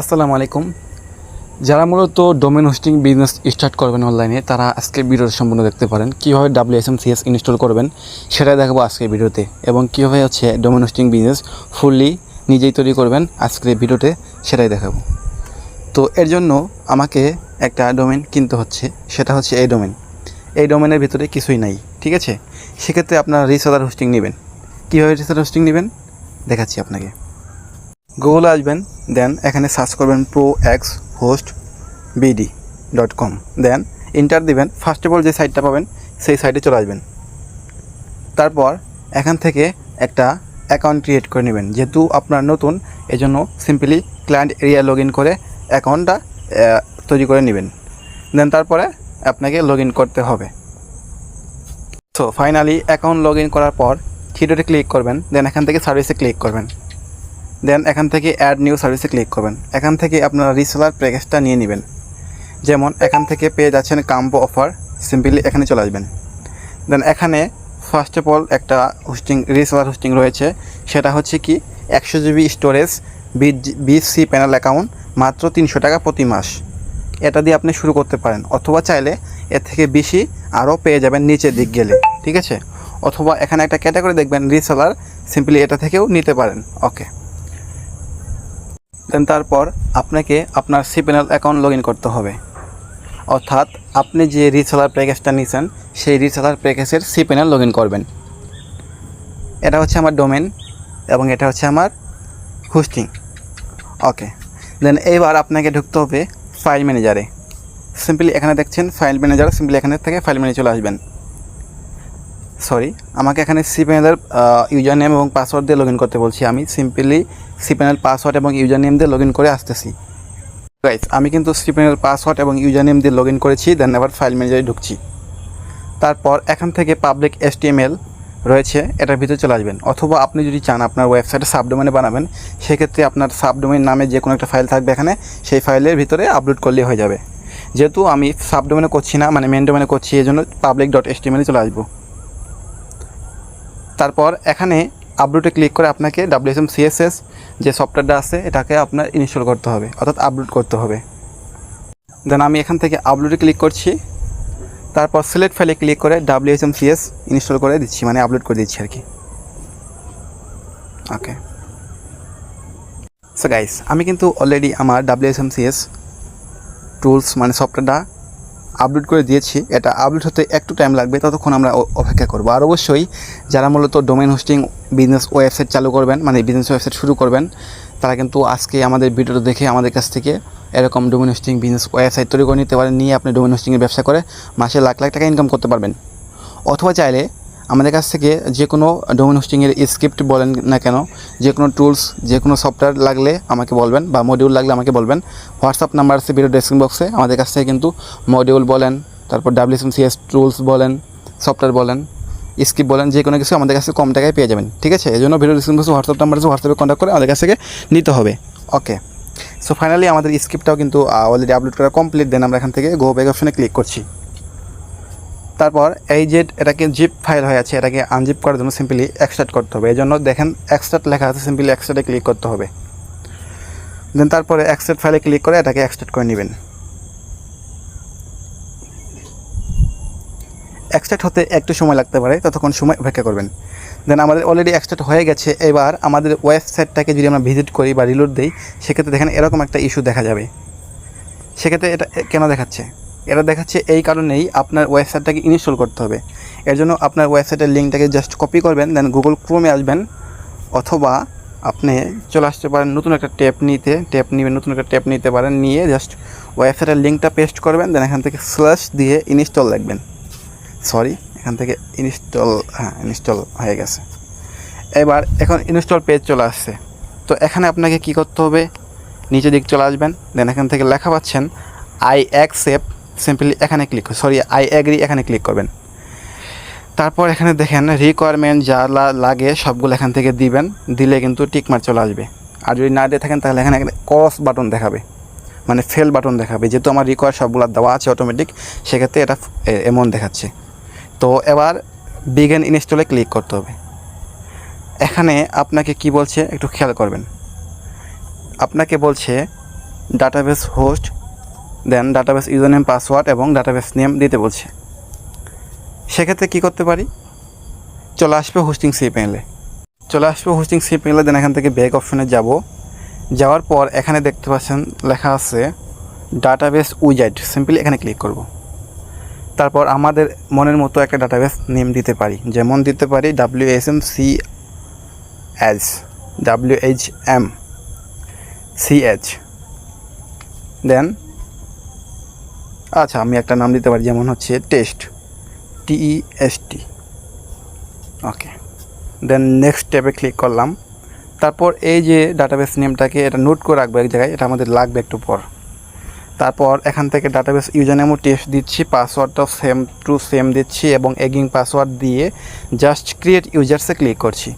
আসসালামু আলাইকুম। যারা মূলত ডোমেন হোস্টিং বিজনেস স্টার্ট করবেন অনলাইনে তারা আজকে ভিডিওটা সম্পূর্ণ দেখতে পারেন। কীভাবে W S M CS install করবেন, সেটাই দেখাবো আজকের ভিডিওতে। এবং কীভাবে হচ্ছে ডোমেন হোস্টিং বিজনেস ফুললি নিজেই তৈরি করবেন, আজকের ভিডিওতে সেটাই দেখাবো। তো এর জন্য আমাকে একটা ডোমেন কিনতে হচ্ছে, সেটা হচ্ছে এই ডোমেন এই ডোমেনের ভিতরে কিছুই নাই, ঠিক আছে? সেক্ষেত্রে আপনারা রিসেলার হোস্টিং নেবেন। কীভাবে রিসেলার হোস্টিং নেবেন, দেখাচ্ছি আপনাকে। গুগলে আসবেন দেন এখানে সার্চ করবেন pro x host BD dot com then enter দিবেন। ফার্স্ট অফ অল যে সাইটটা পাবেন, সেই সাইটে চলে আসবেন। তারপর এখান থেকে একটা অ্যাকাউন্ট ক্রিয়েট করে নেবেন। যেহেতু আপনার নতুন, এজন্য সিম্পলি ক্লায়েন্ট এরিয়া লগ করে অ্যাকাউন্টটা তৈরি করে নেবেন। দেন তারপরে আপনাকে লগ করতে হবে। সো ফাইনালি অ্যাকাউন্ট লগ করার পর থিয়েটারে ক্লিক করবেন দেন এখান থেকে সার্ভিসে ক্লিক করবেন। দেন এখান থেকে অ্যাড নিউ সার্ভিসে ক্লিক করবেন। এখান থেকে আপনারা রিসেলার প্যাকেজটা নিয়ে নেবেন। যেমন এখান থেকে পেয়ে যাচ্ছেন কাম্বো অফার সিম্পলি এখানে চলে আসবেন। দেন এখানে ফার্স্ট অফ অল একটা হোস্টিং রিসেলার হোস্টিং রয়েছে। সেটা হচ্ছে কি, একশো জিবি স্টোরেজ বিশ সি প্যানেল অ্যাকাউন্ট মাত্র তিনশো টাকা প্রতি মাস। এটা দিয়ে আপনি শুরু করতে পারেন। অথবা চাইলে এর থেকে বেশি আরও পেয়ে যাবেন নিচের দিক গেলে। ঠিক আছে? অথবা এখানে একটা ক্যাটাগরি দেখবেন রিসেলার সিম্পলি এটা থেকেও নিতে পারেন। ওকে দেন তারপর আপনাকে আপনার সিপ্যানেল অ্যাকাউন্ট লগ করতে হবে। অর্থাৎ আপনি যে রিসেলার প্যাকেজটা নিয়েছেন সেই রিসেলার প্যাকেজের সিপ্যানেল লগ করবেন। এটা হচ্ছে আমার ডোমেন এবং এটা হচ্ছে আমার হোস্টিং ওকে দেন এইবার আপনাকে ঢুকতে হবে ফাইল ম্যানেজারে সিম্পলি এখানে দেখছেন ফাইল ম্যানেজার সিম্পলি এখানে থেকে ফাইল ম্যানেজার চলে আসবেন। সরি আমাকে এখানে সি প্যানেলের ইউজার নেম এবং পাসওয়ার্ড দিয়ে লগ করতে বলছি। আমি সিম্পলি সি প্যানেল পাসওয়ার্ড এবং ইউজার নেম দিয়ে লগ করে আসতেছি। গাইস আমি কিন্তু সি প্যানেল পাসওয়ার্ড এবং ইউজার নেম দিয়ে লগ করেছি দেন এবার ফাইল ম্যানেজারে ঢুকছি। তারপর এখান থেকে পাবলিক এসটিএমএল রয়েছে, এটার ভিতরে চলে আসবেন। অথবা আপনি যদি চান আপনার ওয়েবসাইটে সাবডোমেনে বানাবেন, সেক্ষেত্রে আপনার সাবডোমেন নামে যে কোনো একটা ফাইল থাকবে এখানে, সেই ফাইলের ভিতরে আপলোড করলে হয়ে যাবে। যেহেতু আমি সাবডোমেনে করছি না মানে মেন ডোমেনে করছি এই জন্য পাবলিক ডট এসটিএমএলে চলে আসব। তারপর এখানে আপলোডে ক্লিক করে আপনাকে ডাব্লিউএসএম সিএসএস যে সফটওয়্যারটা আছে, এটাকে আপনার ইনস্টল করতে হবে, অর্থাৎ আপলোড করতে হবে। দেন আমি এখান থেকে আপলোডে ক্লিক করছি। তারপর সিলেক্ট ফাইলে ক্লিক করে ডাব্লিউএসএম সিএস ইনস্টল করে দিচ্ছি মানে আপলোড করে দিচ্ছি আর কি। ওকে সো গাইস আমি কিন্তু অলরেডি আমার ডাব্লিউএসএম সিএস টুলস মানে সফটওয়্যারটা আপলোড করে দিয়েছি, এটা আপলোড হতে একটু টাইম লাগবে, ততক্ষণ আমরা অপেক্ষা করব। আর অবশ্যই যারা মূলত ডোমেন হোস্টিং বিজনেস ওয়েবসাইট চালু করবেন মানে বিজনেস ওয়েবসাইট শুরু করবেন, তারা কিন্তু আজকে আমাদের ভিডিওটা দেখে আমাদের কাছ থেকে এরকম ডোমেন হোস্টিং বিজনেস ওয়েবসাইট তৈরি করে নিতে পারেন, নিয়ে আপনি ডোমেন হোস্টিংয়ের ব্যবসা করে মাসে লাখ লাখ টাকা ইনকাম করতে পারবেন। অথবা চাইলে আমাদের কাছ থেকে যে কোনো ডোমেন হোস্টিংয়ের স্ক্রিপ্ট বলেন না কেন, যে কোনো টুলস যে কোনো সফটওয়্যার লাগলে আমাকে বলবেন বা মডিউল লাগলে আমাকে বলবেন। হোয়াটসঅ্যাপ নাম্বার আছে ভিডিও ডেসক্রিপশন বক্সে আমাদের কাছ থেকে কিন্তু মডিউল বলেন, তারপর ডাব্লিউসিএম সিএস টুলস বলেন সফটওয়্যার বলেন স্ক্রিপ্ট বলেন, যে কোনো কিছু আমাদের কাছে কম টাকায় পেয়ে যাবেন। ঠিক আছে? এই জন্য ভিডিও ডিসক্রিপশন বক্সে হোয়াটসঅ্যাপ নাম্বার আছে হোয়াটসঅ্যাপে কন্ট্যাক্ট করে আমাদের কাছ থেকে নিতে হবে। ওকে সো ফাইনালি আমাদের স্ক্রিপ্টটাও কিন্তু অলরেডি আপলোড করা কমপ্লিট দেন আমরা এখান থেকে গো ব্যাক অপশনে ক্লিক করছি। তারপর এই যে এটাকে জিপ ফাইল হয়ে আছে, এটাকে আনজিপ করার জন্য সিম্পলি এক্সট্রাক্ট করতে হবে। এই জন্য দেখেন এক্সট্রাক্ট লেখা আছে সিম্পলি এক্সট্রাক্টে ক্লিক করতে হবে। দেন তারপরে এক্সট্রাক্ট ফাইলে ক্লিক করে এটাকে এক্সট্রাক্ট করে নেবেন। এক্সট্রাক্ট হতে একটু সময় লাগতে পারে, ততক্ষণ সময় অপেক্ষা করবেন। দেন আমাদের অলরেডি এক্সট্রাক্ট হয়ে গেছে, এবার আমাদের ওয়েবসাইটটাকে যদি আমরা ভিজিট করি বা রিলোড দিই, সেক্ষেত্রে দেখেন এরকম একটা ইস্যু দেখা যাবে। সেক্ষেত্রে এটা কেন দেখাচ্ছে? এটা দেখাচ্ছে এই কারণেই আপনার ওয়েবসাইটটাকে ইনস্টল করতে হবে। এর জন্য আপনার ওয়েবসাইটের লিঙ্কটাকে জাস্ট কপি করবেন দেন গুগল ক্রোমে আসবেন, অথবা আপনি চলে আসতে পারেন, নতুন একটা ট্যাপ নিতে ট্যাপ নিবেন, নতুন একটা ট্যাপ নিতে পারেন, নিয়ে জাস্ট ওয়েবসাইটের লিঙ্কটা পেস্ট করবেন দেন এখান থেকে স্ল্যাশ দিয়ে ইনস্টল লিখবেন সরি এখান থেকে ইনস্টল হ্যাঁ ইনস্টল হয়ে গেছে। এবার এখন ইনস্টল পেজ চলে আসছে। তো এখানে আপনাকে কি করতে হবে? নিচে দিক চলে আসবেন দেন এখান থেকে লেখা পাচ্ছেন আই অ্যাকসেপ্ট সিম্পলি এখানে ক্লিক সরি আই অ্যাগ্রি এখানে ক্লিক করবেন। তারপর এখানে দেখেন রিকোয়ারমেন্ট যা লাগে, সবগুলো এখান থেকে দিবেন। দিলে কিন্তু টিকমার চলে আসবে। আর যদি না দিয়ে থাকেন, তাহলে এখানে ক্রস বাটন দেখাবে। মানে ফেল বাটন দেখাবে। যেহেতু আমার রিকোয়ার সবগুলো দেওয়া আছে অটোমেটিক সেক্ষেত্রে এটা এমন দেখাচ্ছে। তো এবার বিগেন ইনস্টলে ক্লিক করতে হবে। এখানে আপনাকে কি বলছে? একটু খেয়াল করবেন। আপনাকে বলছে database host then database user name password এবং ডাটাবেস নেম দিতে বলছে। সেক্ষেত্রে কী করতে পারি? চলে আসবে হোস্টিং সি প্যানেলে চলে আসবে হোস্টিং সি প্যানেলে দেন এখান থেকে ব্যাক অপশনে যাব। যাওয়ার পর এখানে দেখতে পাচ্ছেন লেখা আছে ডাটাবেস উইজাইট সিম্পলি এখানে ক্লিক করব। তারপর আমাদের মনের মতো একটা ডাটাবেস নেম দিতে পারি। যেমন দিতে পারি W S M C H W H M C H then আচ্ছা আমি একটা নাম দিতে পারি, যেমন হচ্ছে test T okay then next ট্যাবে ক্লিক করলাম। তারপর এই যে ডাটাবেস নেমটাকে এটা নোট করে রাখব এক জায়গায়, এটা আমাদের লাগবে একটু পর। তারপর এখান থেকে ডাটাবেস ইউজার নেমও টেস্ট দিচ্ছি পাসওয়ার্ডটাও সেম টু সেম দিচ্ছি এবং এগিং পাসওয়ার্ড দিয়ে জাস্ট ক্রিয়েট ইউজার্সে ক্লিক করছি।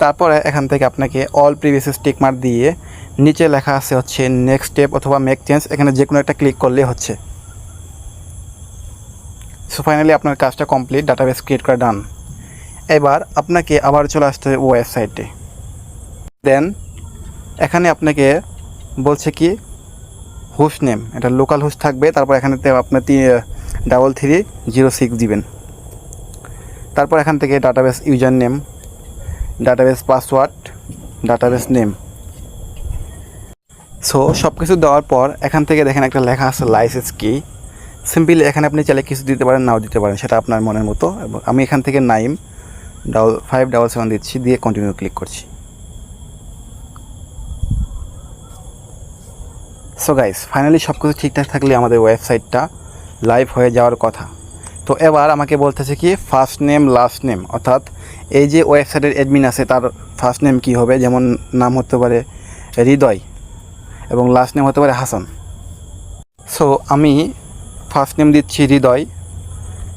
তারপরে এখান থেকে আপনাকে অল প্রিভিয়াস স্টিক মার্ক দিয়ে নিচে লেখা আছে হচ্ছে নেক্সট স্টেপ অথবা মেক চেঞ্জ এখানে যে কোনো একটা ক্লিক করলে হচ্ছে। সো ফাইনালি আপনার কাজটা কমপ্লিট ডাটাবেস ক্রিয়েট করা ডান এবার আপনাকে আবার চলে আসতে হবে ওয়েবসাইটে দেন এখানে আপনাকে বলছে কি হোস্ট নেম এটা লোকাল হোস্ট থাকবে, তারপর এখানে আপনার ডাবল থ্রি জিরো সিক্স দিবেন। তারপর এখান থেকে database user name database password database name so সব কিছু দেওয়ার পর এখান থেকে দেখেন একটা লেখা আছে লাইসেন্স কি সিম্পলি এখানে আপনি চাইলে কিছু দিতে পারেন, নাও দিতে পারেন, সেটা আপনার মনের মতো। এবং আমি এখান থেকে nine double five double seven দিচ্ছি, দিয়ে কন্টিনিউ ক্লিক করছি। সো গাইস ফাইনালি সব কিছু ঠিকঠাক থাকলে আমাদের ওয়েবসাইটটা লাইভ হয়ে যাওয়ার কথা। তো এবার আমাকে বলতেছে কি ফার্স্ট নেম লাস্ট নেম অর্থাৎ এই যে ওয়েবসাইটের অ্যাডমিন আছে, তার ফার্স্ট নেম কি হবে? যেমন নাম হতে পারে হৃদয় এবং লাস্ট নেম হতে পারে হাসান। সো আমি ফার্স্ট নেম দিচ্ছি হৃদয়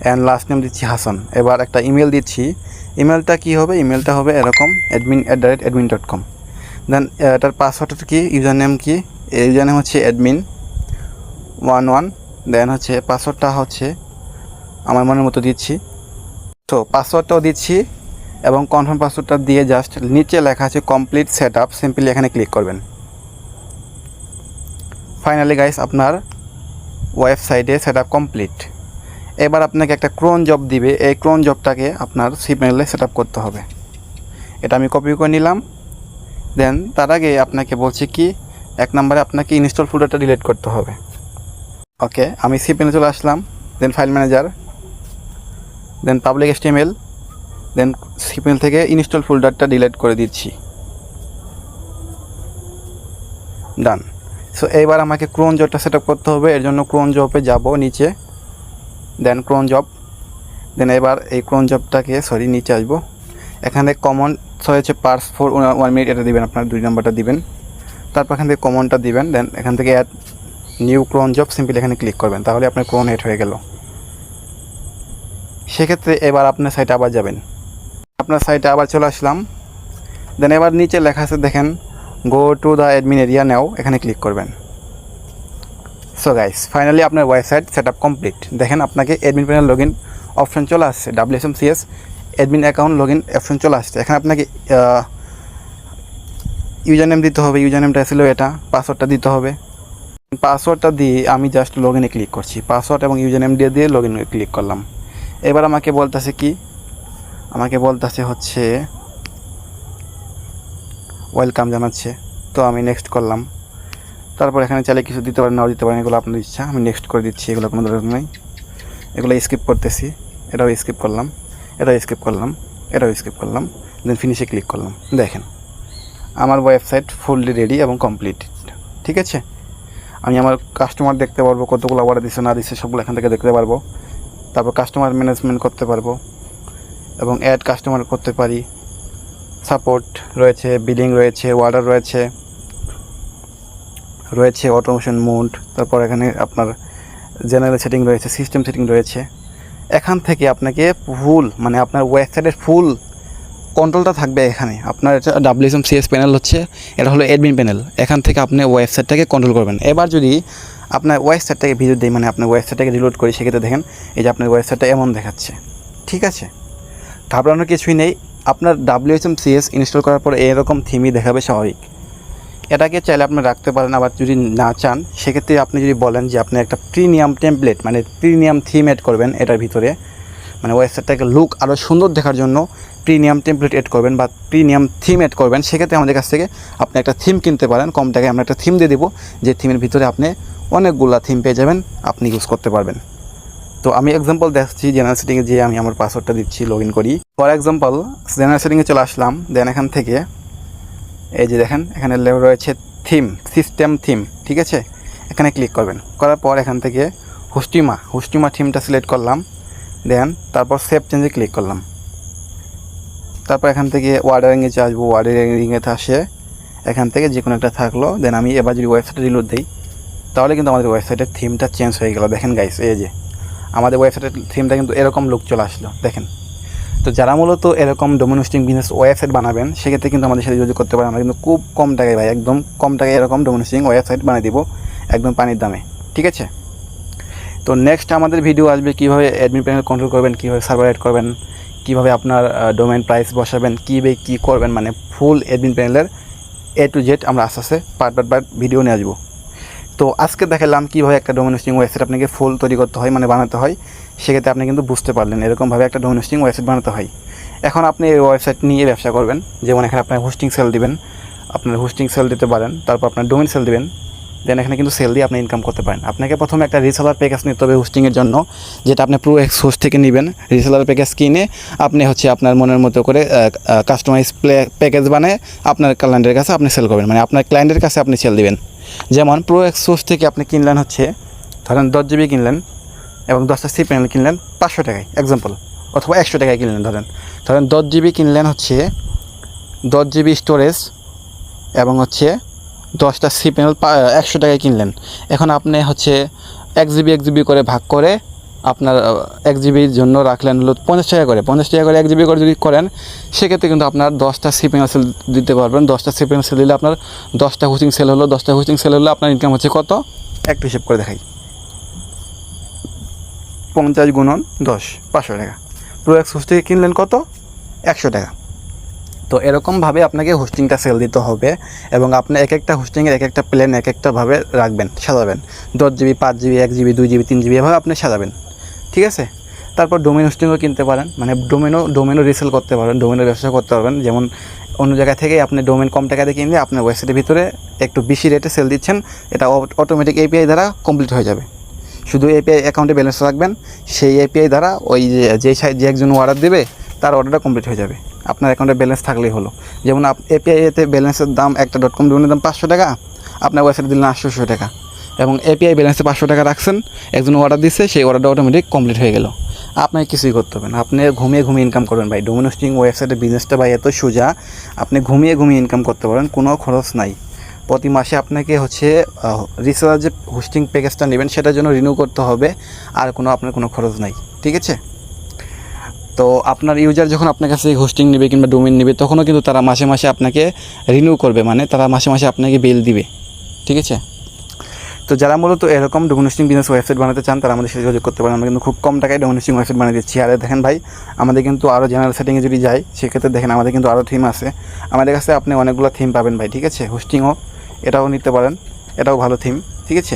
অ্যান্ড লাস্ট নেম দিচ্ছি হাসান। এবার একটা ইমেল দিচ্ছি। ইমেলটা কি হবে? ইমেলটা হবে এরকম admin at the rate admin dot com then এটার পাসওয়ার্ডটা কি? ইউজার নেম কি? ইউজার নেম হচ্ছে অ্যাডমিন ওয়ান ওয়ান দেন হচ্ছে পাসওয়ার্ডটা হচ্ছে, আমার মনের মতো দিচ্ছি। তো পাসওয়ার্ডটাও দিচ্ছি। এবং কনফার্ম পাসওয়ার্ডটা দিয়ে জাস্ট নিচে লেখা আছে কমপ্লিট সেট আপ সিম্পলি এখানে ক্লিক করবেন। ফাইনালি গাইস আপনার ওয়েবসাইটে সেট আপ কমপ্লিট এবার আপনাকে একটা ক্রোন জব দিবে, এই ক্রোন জবটাকে আপনার সিমেলে সেট আপ করতে হবে। এটা আমি কপি করে নিলাম। দেন তার আগে আপনাকে বলছি কি, এক নম্বরে আপনাকে ইনস্টল ফোল্ডারটা ডিলিট করতে হবে। ওকে আমি সিপেনে চলে আসলাম then file manager then public HTML then সিপেল থেকে ইনস্টল ফোল্ডারটা ডিলিট করে দিচ্ছি। ডান সো এইবার আমাকে ক্রোন জবটা সেট করতে হবে। এর জন্য ক্রোন জবে যাব নিচে। দেন ক্রোন জব দেন এবার এই ক্রোন জবটাকে সরি নিচে আসব। এখানে কমন হয়েছে পার্স ফোর ওয়ান মিনিট এটা দিবেন, আপনার দুই নাম্বারটা দিবেন। তারপর এখান থেকে কমনটা দিবেন। দেন এখান থেকে add new cron job simply এখানে ক্লিক করবেন। তাহলে আপনার ক্রোন এড হয়ে গেল। সেক্ষেত্রে এবার আপনার সাইটে আবার যাবেন। আপনার সাইটে আবার চলে আসলাম। দেন এবার নিচে লেখা আছে, দেখেন go to the admin area নেও এখানে ক্লিক করবেন। সো গাইস ফাইনালি আপনার ওয়েবসাইট সেট আপ কমপ্লিট দেখেন, আপনাকে admin panel log in option চলে আসছে W S M CS admin account log in option চলে আসছে। এখানে আপনাকে ইউজার নেম দিতে হবে ইউজার নেমটা ছিল এটা পাসওয়ার্ডটা দিতে হবে। পাসওয়ার্ডটা দিয়ে আমি জাস্ট লগ ইনে ক্লিক করছি। পাসওয়ার্ড এবং ইউজার নেম দিয়ে দিয়ে লগ ইনে ক্লিক করলাম। এবার আমাকে বলতেছে কি আমাকে বলতেছে হচ্ছে ওয়েলকাম জানাচ্ছে। তো আমি নেক্সট করলাম। তারপর এখানে চাইলে কিছু দিতে পারেন, নাও দিতে পারেন, এগুলো আপনার ইচ্ছা। আমি নেক্সট করে দিচ্ছি, এগুলো কোনো দরকার নেই। এগুলো স্কিপ করতেছি। এটাও স্কিপ করলাম। এটাও স্কিপ করলাম। এটাও স্কিপ করলাম। দেন ফিনিশে ক্লিক করলাম। দেখেন, আমার ওয়েবসাইট ফুললি রেডি এবং কমপ্লিট ঠিক আছে? আমি আমার কাস্টমার দেখতে পারব, কতগুলো অর্ডার দিচ্ছে না দিচ্ছে সবগুলো এখান থেকে দেখতে পারব। তারপর কাস্টমার ম্যানেজমেন্ট করতে পারব। এবং অ্যাড কাস্টমার করতে পারি। সাপোর্ট রয়েছে বিলিং রয়েছে অর্ডার রয়েছে রয়েছে অটোমেশন মোড তারপর এখানে আপনার জেনারেল সেটিং রয়েছে সিস্টেম সেটিং রয়েছে। এখান থেকে আপনাকে ফুল মানে আপনার ওয়েবসাইটের ফুল কন্ট্রোলটা থাকবে এখানে। আপনার এটা ডাব্লিউএসএম সিএস প্যানেল হচ্ছে, এটা হলো অ্যাডমিন প্যানেল এখান থেকে আপনি ওয়েবসাইটটাকে কন্ট্রোল করবেন। এবার যদি আপনার ওয়েবসাইটটাকে ভিডিও দিই মানে আপনার ওয়েবসাইটটাকে রিলোড করি, সেক্ষেত্রে দেখেন, এই যে আপনার ওয়েবসাইটটা এমন দেখাচ্ছে। ঠিক আছে? ঘাবড়ানোর কিছুই নেই। আপনার ডাব্লিউএসএম সিএস ইনস্টল করার পর এরকম থিমই দেখাবে স্বাভাবিক। এটাকে চাইলে আপনি রাখতে পারেন, আবার যদি না চান, সেক্ষেত্রে আপনি যদি বলেন যে আপনি একটা প্রিমিয়াম টেমপ্লেট মানে প্রিমিয়াম থিম এড করবেন এটার ভিতরে মানে ওয়েবসাইটটাকে লুক আরও সুন্দর দেখার জন্য প্রিমিয়াম টেমপ্লেট এড করবেন বা প্রিমিয়াম থিম এড করবেন, সেক্ষেত্রে আমাদের কাছ থেকে আপনি একটা থিম কিনতে পারেন। কম টাকায় আমরা একটা থিম দিয়ে দেবো, যে থিমের ভিতরে আপনি অনেকগুলা থিম পেয়ে যাবেন, আপনি ইউজ করতে পারবেন। তো আমি এক্সাম্পল দেখছি জেনারেল সেটিংয়ে যে আমি আমার পাসওয়ার্ডটা দিচ্ছি লগ করি। ফর এক্সাম্পল জেনারেল সেটিংয়ে চলে আসলাম দেন এখান থেকে, এই যে দেখেন, এখানে রয়েছে থিম সিস্টেম থিম ঠিক আছে? এখানে ক্লিক করবেন। করার পর এখান থেকে হুস্টিমা হুস্টিমা থিমটা সিলেক্ট করলাম দেন তারপর সেভ চেঞ্জে ক্লিক করলাম। তারপর এখান থেকে ওয়ার্ডারিংয়ে আসব ওয়ার্ডারিংয়েতে আসে, এখান থেকে যে কোনো একটা থাকল দেন আমি এবার যদি ওয়েবসাইটে রিলোড দিই, তাহলে কিন্তু আমাদের ওয়েবসাইটের থিমটা চেঞ্জ হয়ে গেল। দেখেন গাইস এই যে আমাদের ওয়েবসাইটের থিমটা কিন্তু এরকম লুক চলে আসলো, দেখেন। তো যারা মূলত এরকম ডোমিনোস্টিং বিজনেস ওয়েবসাইট বানাবেন, সেক্ষেত্রে কিন্তু আমাদের সাথে যোগাযোগ করতে পারেন। আমরা কিন্তু খুব কম টাকায় ভাই, একদম কম টাকায় এরকম ডোমিনোস্টিং ওয়েবসাইট বানিয়ে দিব, একদম পানির দামে। ঠিক আছে? তো নেক্সট আমাদের ভিডিও আসবে, কীভাবে অ্যাডমিন প্যানেল কন্ট্রোল করবেন, কীভাবে সার্ভার অ্যাড করবেন, কীভাবে আপনার ডোমেন প্রাইস বসাবেন কীভাবে কী করবেন মানে ফুল অ্যাডমিন প্যানেলের এ টু জেড আমরা আস্তে আস্তে পার্ট পার্ট পার্ট ভিডিও নিয়ে আসব। তো আজকে দেখালাম কীভাবে একটা ডোমেন হোস্টিং ওয়েবসাইট আপনাকে ফুল তৈরি করতে হয় মানে বানাতে হয়। সেক্ষেত্রে আপনি কিন্তু বুঝতে পারলেন এরকমভাবে একটা ডোমেন হোস্টিং ওয়েবসাইট বানাতে হয়। এখন আপনি এই ওয়েবসাইট নিয়ে ব্যবসা করবেন। যেমন এখানে আপনার হোস্টিং সেল দিবেন, আপনার হোস্টিং সেল দিতে পারেন, তারপর আপনার ডোমেন সেল দিবেন। দেন এখানে কিন্তু সেল দিয়ে আপনি ইনকাম করতে পারেন। আপনাকে প্রথমে একটা রিসেলার প্যাকেজ নিতে হবে হোস্টিংয়ের জন্য, যেটা আপনি প্রো এক্স হোস্ট থেকে নেবেন। রিসেলার প্যাকেজ কিনে আপনি হচ্ছে আপনার মনের মতো করে কাস্টমাইজ প্লে প্যাকেজ বানিয়ে আপনার ক্লায়েন্টের কাছে আপনি সেল করবেন। মানে আপনার ক্লায়েন্টের কাছে আপনি সেল দিবেন। যেমন প্রো এক্স সোর্স থেকে আপনি কিনলেন হচ্ছে, ধরেন দশ জিবি কিনলেন এবং দশটা সি প্যানেল কিনলেন পাঁচশো টাকায় এক্সাম্পল অথবা একশো টাকায় কিনলেন, ধরেন। ধরেন দশ জিবি কিনলেন হচ্ছে দশ জিবি স্টোরেজ এবং হচ্ছে দশটা সি প্যানেল একশো টাকায় কিনলেন। এখন আপনি হচ্ছে এক জিবি এক জিবি করে ভাগ করে আপনার এক জিবির জন্য রাখলেন হলো পঞ্চাশ টাকা করে। পঞ্চাশ টাকা করে এক জিবি করে যদি করেন, সেক্ষেত্রে কিন্তু আপনার দশটা সি প্যানেল সেল দিতে পারবেন। দশটা সি প্যানেল সেল দিলে আপনার দশটা হুচিং সেল হলো, দশটা হুচিং সেল হলো আপনার ইনকাম হচ্ছে কত? একটু হিসেব করে দেখাই। পঞ্চাশ গুণন দশ, পাঁচশো টাকা। প্রো এক্স হোস্টিং কিনলেন কত? একশো টাকা। তো এরকমভাবে আপনাকে হোস্টিংটা সেল দিতে হবে এবং আপনি এক একটা হোস্টিংয়ের এক একটা প্ল্যান এক একটাভাবে রাখবেন, সাজাবেন। দশ জিবি পাঁচ জিবি এক জিবি দুই জিবি তিন জিবি এভাবে আপনি সাজাবেন। ঠিক আছে? তারপর ডোমেন হোস্টিংও কিনতে পারেন। মানে ডোমেনও ডোমেনও রিসেল করতে পারেন ডোমেনের ব্যবসা করতে পারবেন। যেমন অন্য জায়গা থেকে আপনি ডোমেন কম টাকাতে কিনলে আপনার ওয়েবসাইটের ভিতরে একটু বেশি রেটে সেল দিচ্ছেন, এটা অটোমেটিক এপিআই দ্বারা কমপ্লিট হয়ে যাবে। শুধু এপিআই অ্যাকাউন্টে ব্যালেন্স রাখবেন, সেই এপিআই দ্বারা ওই যে যে একজন অর্ডার দেবে, তার অর্ডারটা কমপ্লিট হয়ে যাবে। আপনার অ্যাকাউন্টে ব্যালেন্স থাকলেই হলো। যেমন এপিআইতে ব্যালেন্সের দাম, একটা ডট কম ডোমেনের দাম পাঁচশো টাকা, আপনার ওয়েবসাইটে দিলেন আটশোশো টাকা। এবং এপিআই ব্যালেন্সে পাঁচশো টাকা রাখছেন, একজন অর্ডার দিচ্ছে সেই অর্ডারটা অটোমেটিক কমপ্লিট হয়ে গেল। আপনাকে কিছুই করতে হবে না। আপনি ঘুমিয়ে ঘুমিয়ে ইনকাম করবেন ভাই। ডোমিনোস্টিং ওয়েবসাইটের বিজনেসটা ভাই এত সোজা, আপনি ঘুমিয়ে ঘুমিয়ে ইনকাম করতে পারেন, কোনো খরচ নাই। প্রতি মাসে আপনাকে হচ্ছে রিসার্চ যে হোস্টিং প্যাকেজটা নেবেন, সেটার জন্য রিনিউ করতে হবে, আর কোনো আপনার কোনো খরচ নাই। ঠিক আছে? তো আপনার ইউজার যখন আপনার কাছে হোস্টিং নেবে কিংবা ডোমেন নেবে, তখনও কিন্তু তারা মাসে মাসে আপনাকে রিনিউ করবে। মানে তারা মাসে মাসে আপনাকে বিল দিবে। ঠিক আছে? তো যারা মূলত এরকম ডোমিনোস্টিং বিজনেস ওয়েবসাইট বানাতে চান, তারা আমাদের সাথে যোগাযোগ করতে পারেন। আমরা কিন্তু খুব কম টাকায় ডোমিনোস্টিং ওয়েবসাইট বানিয়ে দিচ্ছি। আর দেখেন ভাই, আমাদের কিন্তু আরও জেনারেল সেটিংয়ে যদি যাই, সেক্ষেত্রে দেখেন আমাদের কিন্তু আরও থিম আছে। আমাদের কাছে আপনি অনেকগুলো থিম পাবেন ভাই, ঠিক আছে? হোস্টিংও এটাও নিতে পারেন। এটাও ভালো থিম ঠিক আছে?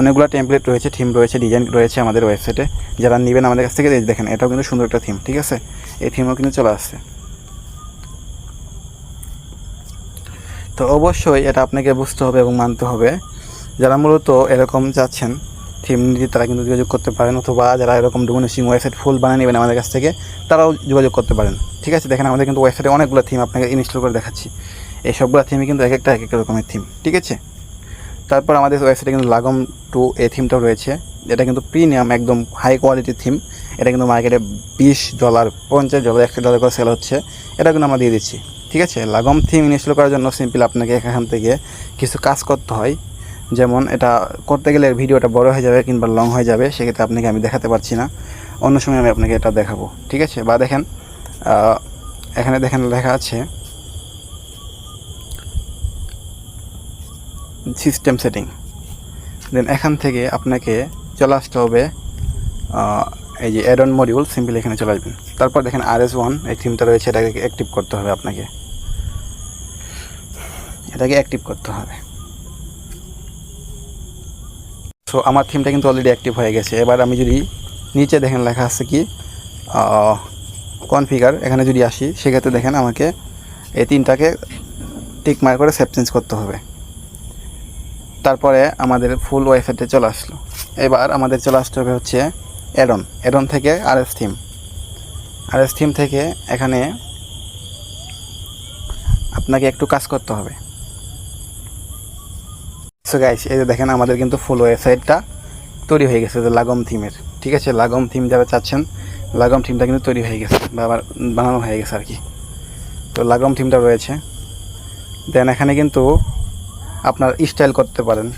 অনেকগুলো টেমপ্লেট রয়েছে থিম রয়েছে ডিজাইন রয়েছে আমাদের ওয়েবসাইটে যারা নেবেন আমাদের কাছ থেকে দেখেন, এটাও কিন্তু সুন্দর একটা থিম ঠিক আছে? এই থিমও কিন্তু চলে আসছে। তো অবশ্যই এটা আপনাকে বুঝতে হবে এবং মানতে হবে। যারা মূলত এরকম চাচ্ছেন থিম নিতে তারা কিন্তু যোগাযোগ করতে পারেন অথবা যারা এরকম ডোমিনেশিং ওয়েবসাইট ফুল বানিয়ে নেবেন আমাদের কাছ থেকে, তারাও যোগাযোগ করতে পারেন। ঠিক আছে, দেখেন আমাদের কিন্তু ওয়েবসাইটে অনেকগুলো থিম আপনাকে ইনস্টল করে দেখাচ্ছি। এই সবগুলো থিমই কিন্তু এক একটা, এক এক রকমের থিম ঠিক আছে? তারপর আমাদের ওয়েবসাইটে কিন্তু লাগম টু এ থিমটাও রয়েছে। এটা কিন্তু প্রিমিয়াম একদম হাই কোয়ালিটির থিম এটা কিন্তু মার্কেটে বিশ ডলার পঞ্চাশ ডলার একশো ডলার করে সেল হচ্ছে। এটা কিন্তু আমরা দিয়ে দিচ্ছি। ঠিক আছে? লাগম থিম ইনস্টল করার জন্য সিম্পল আপনাকে এখান থেকে কিছু কাজ করতে হয়। যেমন এটা করতে গেলে ভিডিওটা বড় হয়ে যাবে কিংবা লং হয়ে যাবে, সেক্ষেত্রে আপনাকে আমি দেখাতে পারছি না। অন্য সময় আমি আপনাকে এটা দেখাবো, ঠিক আছে? বা দেখেন এখানে দেখেন লেখা আছে সিস্টেম সেটিং দেন এখান থেকে আপনাকে চলে আসতে হবে এই যে অ্যাডন মডিউল সিম্পলি এখানে চলে আসবেন। তারপর দেখেন আর এস ওয়ান এই থিমটা রয়েছে, এটাকে অ্যাক্টিভ করতে হবে আপনাকে। এটাকে অ্যাক্টিভ করতে হবে। সো আমার থিমটা কিন্তু অলরেডি অ্যাক্টিভ হয়ে গেছে। এবার আমি যদি নিচে দেখেন লেখা আছে কি কনফিগার এখানে যদি আসি, সেক্ষেত্রে দেখেন আমাকে এই তিনটাকে টিক মার করে সেভ চেঞ্জ করতে হবে। তারপরে আমাদের ফুল ওয়েবসাইটে চলে আসলো। এবার আমাদের চলে আসতে হবে হচ্ছে অ্যাডন অ্যাডন থেকে R S theme R S theme থেকে এখানে আপনাকে একটু কাজ করতে হবে। সো গাইস এই যে দেখেন আমাদের কিন্তু ফুল ওয়েবসাইটটা তৈরি হয়ে গেছে, যে লাগম থিমের ঠিক আছে? লাগম থিম যারা চাচ্ছেন লাগম থিমটা কিন্তু তৈরি হয়ে গেছে বা বানানো হয়ে গেছে আর কি। তো লাগম থিমটা রয়েছে। দেন এখানে কিন্তু আপনার স্টাইল করতে পারেন।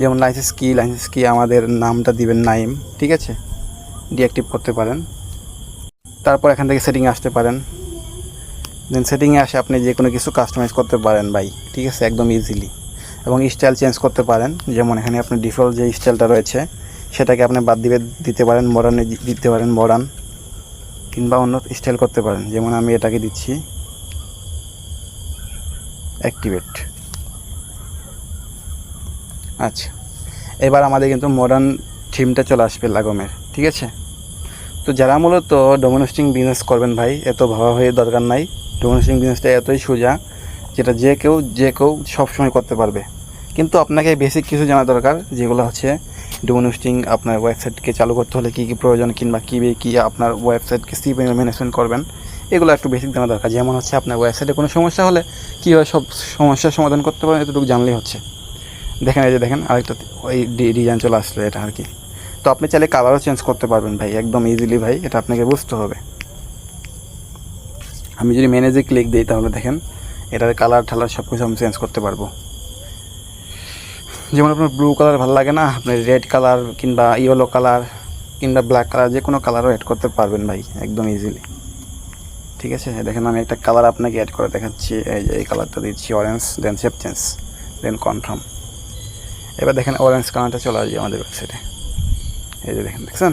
যেমন লাইসেন্স কি লাইসেন্স কি আমাদের নামটা দিবেন নাইম, ঠিক আছে? ডিঅ্যাক্টিভ করতে পারেন। তারপর এখান থেকে সেটিংয়ে আসতে পারেন। দেন সেটিংয়ে আসে আপনি যে কোনো কিছু কাস্টমাইজ করতে পারেন ভাই, ঠিক আছে? একদম ইজিলি এবং স্টাইল চেঞ্জ করতে পারেন। যেমন এখানে আপনার ডিফল্ট যে স্টাইলটা রয়েছে, সেটাকে আপনি বাদ দিবে দিতে পারেন মডার্নে দিতে পারেন মডার্ন কিংবা অন্য স্টাইল করতে পারেন। যেমন আমি এটাকে দিচ্ছি। অ্যাক্টিভেট আচ্ছা। এবার আমাদের কিন্তু মডার্ন থিমটা চলে আসবে লাগমের ঠিক আছে? তো যারা মূলত ডোমিনোস্টিং বিজনেস করবেন ভাই, এত ভাবা হয়ে দরকার নাই। ডোমিনোস্টিং বিজনেসটা এতই সোজা। যেটা যে কেউ যে কেউ সবসময় করতে পারবে। কিন্তু আপনাকে বেসিক কিছু জানা দরকার, যেগুলো হচ্ছে ডোমিনোস্টিং আপনার ওয়েবসাইটকে চালু করতে হলে কী কী প্রয়োজন কিংবা কী কী আপনার ওয়েবসাইটকে সি ম্যানেজমেন্ট করবেন, এগুলো একটু বেসিক জানা দরকার। যেমন হচ্ছে আপনার ওয়েবসাইটে কোনো সমস্যা হলে কীভাবে সব সমস্যার সমাধান করতে পারেন এতটুকু জানলেই হচ্ছে। দেখেন, এই যে দেখেন, আরেকটা ওই ডিজাইন চলে আসলো এটা আর কি। তো আপনি চাইলে কালারও চেঞ্জ করতে পারবেন ভাই, একদম ইজিলি ভাই, এটা আপনাকে বুঝতে হবে। আমি যদি ম্যানেজে ক্লিক দিই তাহলে দেখেন এটার কালার ঠালার সব কিছু আমি চেঞ্জ করতে পারব। যেমন আপনার ব্লু কালার ভালো লাগে না, আপনি রেড কালার কিংবা ইয়েলো কালার কিংবা ব্ল্যাক কালার যে কোনো কালারও অ্যাড করতে পারবেন ভাই, একদম ইজিলি ঠিক আছে? দেখেন আমি একটা কালার আপনাকে অ্যাড করে দেখাচ্ছি, এই যে এই কালারটা দিচ্ছি orange then save change then confirm এবার দেখেন অরেঞ্জ কালারটা চলে আসবে আমাদের ওয়েবসাইটে এই যে দেখেন, দেখছেন?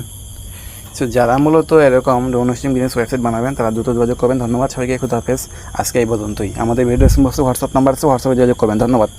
সো যারা মূলত এরকম ডোনেশন বিজনেস ওয়েবসাইট বানাবেন, তারা দ্রুত যোগাযোগ করবেন। ধন্যবাদ সবাইকে, খুদ হাফেজ। আজকে এই পর্যন্তই। আমাদের ভিডিও হোয়াটসঅ্যাপ নাম্বার আছে হোয়াটসঅ্যাপে যোগাযোগ করবেন। ধন্যবাদ।